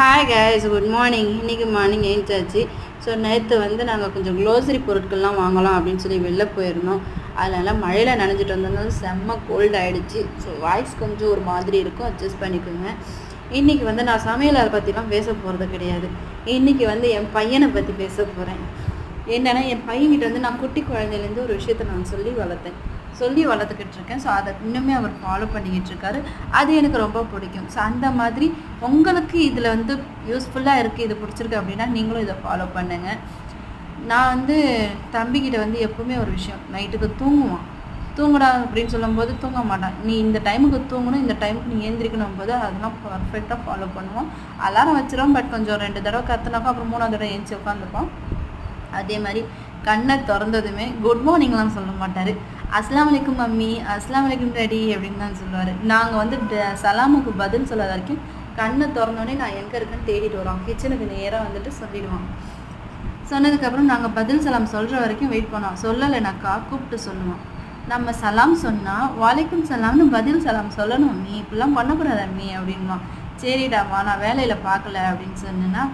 Hi guys good morning இன்றைக்கி morning ஏஞ்சாச்சு. So நேற்று வந்து நாங்கள் கொஞ்சம் க்ளோசரி பொருட்கள்லாம் வாங்கலாம் அப்படின்னு சொல்லி வெளில போயிருந்தோம். அதனால் மழையில் நனைஞ்சிட்டு வந்ததுனால செம்ம கோல்ட் ஆகிடுச்சு ஸோ வாய்ஸ் கொஞ்சம் ஒரு மாதிரி இருக்கும். அட்ஜஸ்ட் பண்ணிக்கோங்க. இன்றைக்கி வந்து நான் சமையலை பற்றிலாம் பேச போகிறது கிடையாது. இன்றைக்கி வந்து என் பையனை பற்றி பேச போகிறேன் என்னென்னா என் பையன்கிட்ட வந்து நான் குட்டி குழந்தையிலேருந்து ஒரு விஷயத்தை நான் சொல்லி வளர்த்தேன். சொல்லி வளர்த்துக்கிட்டு இருக்கேன் ஸோ அதை இன்னுமே அவர் ஃபாலோ பண்ணிக்கிட்டு இருக்காரு அது எனக்கு ரொம்ப பிடிக்கும். ஸோ அந்த மாதிரி உங்களுக்கு இதில் வந்து யூஸ்ஃபுல்லாக இருக்குது இது பிடிச்சிருக்கு அப்படின்னா நீங்களும் இதை ஃபாலோ பண்ணுங்கள் நான் வந்து தம்பிக்கிட்ட வந்து எப்பவுமே ஒரு விஷயம் நைட்டுக்கு தூங்குவான். தூங்குடா அப்படின்னு சொல்லும்போது தூங்க மாட்டான். நீ இந்த டைமுக்கு தூங்கணும் இந்த டைமுக்கு நீ ஏந்திரிக்கணும் போது அதெல்லாம் பர்ஃபெக்டாக ஃபாலோ பண்ணுவோம் அலாரம் வச்சிரும் பட் கொஞ்சம் ரெண்டு தடவை கத்துனாக்கா அப்புறம் மூணாவது தடவை ஏஞ்சி உட்காந்துப்போம் அதே மாதிரி கண்ணை திறந்ததுமே குட் மார்னிங்லாம் சொல்ல மாட்டார். அஸ்லாம் வலைக்கும் மம்மி அஸ்லாம் வலைக்கும் டேடி அப்படின்னு தான் சொல்லுவார். நாங்கள் வந்து ட- சலாமுக்கு பதில் சொல்லாத வரைக்கும் கண்ணை திறந்தோடனே நான் எங்கே இருக்கேன்னு தேடிட்டு வரோம் கிச்சனுக்கு நேராக வந்துட்டு சொல்லிடுவோம் சொன்னதுக்கப்புறம் நாங்கள் பதில் சலாம் சொல்கிற வரைக்கும் வெயிட் பண்ணோம் சொல்லலைனாக்கா கூப்பிட்டு சொல்லுவோம் நம்ம சலாம் சொன்னால் வாலைக்கும் சலாம்னு பதில் சலாம் சொல்லணும். நீ இப்படிலாம் பண்ணக்கூடாது அம்மி அப்படின்வான் சரிடாமா நான் வேலையில் பார்க்கல அப்படின்னு சொன்னேன்னா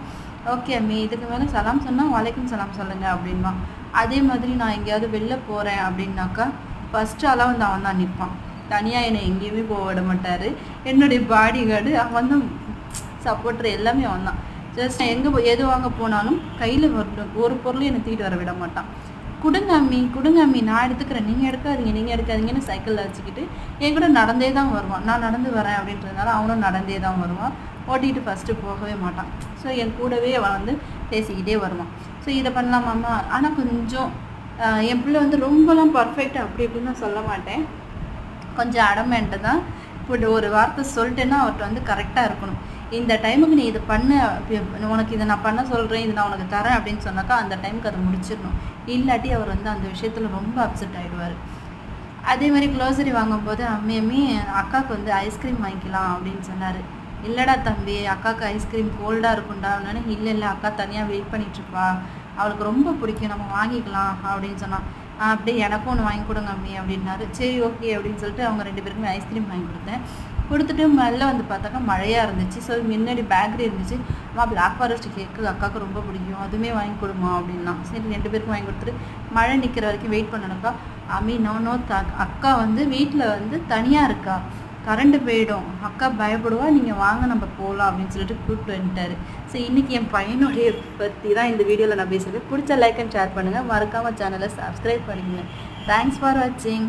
ஓகே அம்மி இதுக்கு மேலே சலாம் சொன்னால் வாலைக்கும் சலாம் சொல்லுங்கள் அப்படின்வான் அதே மாதிரி நான் எங்கேயாவது வெளில போகிறேன் அப்படின்னாக்கா ஃபஸ்ட்டு ஆளாக வந்து அவன் தான் நிற்பான். தனியாக என்னை எங்கேயுமே போக விட மாட்டார். என்னுடைய பாடி கார்டு அவன் தான் சப்போர்ட்ரு எல்லாமே அவன் தான். ஜஸ்ட் நான் எங்கே போய் எது வாங்க போனாலும் கையில் ஒரு ஒரு என்னை தூக்கிட்டு வர விட மாட்டான். கொடுங்க அம்மி கொடுங்க அம்மி நான் எடுத்துக்கிறேன். நீங்கள் எடுக்காதீங்க நீங்கள் எடுக்காதீங்கன்னு சைக்கிளில் வச்சுக்கிட்டு என் கூட நடந்தே தான் வருவான். நான் நடந்து வரேன் அப்படின்றதுனால அவனும் நடந்தே தான் வருவான். ஓட்டிகிட்டு ஃபஸ்ட்டு போகவே மாட்டான். ஸோ என் கூடவே அவன் வந்து பேசிக்கிட்டே வருவான். ஸோ இதை பண்ணலாமாம்மா ஆனால் கொஞ்சம் என் பிள்ளை வந்து ரொம்பலாம் பர்ஃபெக்ட் அப்படி இப்படின்னு சொல்ல மாட்டேன். கொஞ்சம் அடமெண்ட்டு தான் இப்படி ஒரு வார்த்தை சொல்லிட்டேன்னா அவர்கிட்ட வந்து கரெக்டாக இருக்கணும். இந்த டைமுக்கு நீ இது பண்ணு உனக்கு இதை நான் பண்ண சொல்கிறேன் இது நான் உனக்கு தரேன் அப்படின்னு சொன்னாக்கா அந்த டைமுக்கு அதை முடிச்சிடணும். இல்லாட்டி அவர் வந்து அந்த விஷயத்தில் ரொம்ப அப்செட் ஆகிடுவார் அதே மாதிரி க்ளோசரி வாங்கும்போது அம்மி அக்காவுக்கு வந்து ஐஸ்கிரீம் வாங்கிக்கலாம் அப்படின்னு சொன்னார். இல்லைடா தம்பி அக்காவுக்கு ஐஸ்கிரீம் கோல்டாக இருக்கும்டா. அப்படின்னா இல்லை இல்லை அக்கா தனியாக வெயிட் பண்ணிகிட்ருப்பா அவளுக்கு ரொம்ப பிடிக்கும். நம்ம வாங்கிக்கலாம் அப்படின்னு சொன்னான். அப்படியே எனக்கும் ஒன்று வாங்கி கொடுங்க அம்மி அப்படின்னாரு. சரி ஓகே அப்படின்னு சொல்லிட்டு அவங்க ரெண்டு பேருக்குமே ஐஸ்கிரீம் வாங்கி கொடுத்தேன். கொடுத்துட்டு மேலே வந்து பார்த்தாக்கா மழையாக இருந்துச்சு. ஸோ முன்னாடி பேக்கரி இருந்துச்சு. அம்மா பிளாக் ஃபாரஸ்ட் கேக்கு அக்காவுக்கு ரொம்ப பிடிக்கும். அதுவுமே வாங்கி கொடுமா அப்படின்னா சரி ரெண்டு பேருக்கும் வாங்கி கொடுத்துட்டு மழை நிற்கிற வரைக்கும் வெயிட் பண்ணணுக்கா அம்மி நோ நோ த அக்கா வந்து வீட்டில் வந்து தனியாக இருக்கா. கரண்ட் போயிடும். அக்கா பயப்படுவா நீங்கள் வாங்க நம்ம போகலாம் அப்படின்னு சொல்லிட்டு கூப்பிட்டு வந்துட்டாரு. ஸோ இன்றைக்கி என் பையனுடைய பற்றி தான் இந்த வீடியோவில் நான் பேசுகிறேன் பிடிச்ச லைக் அண்ட் ஷேர் பண்ணுங்கள் மறக்காமல் சேனலை சப்ஸ்கிரைப் பண்ணிக்கங்க. தேங்க்ஸ் ஃபார் வாட்சிங்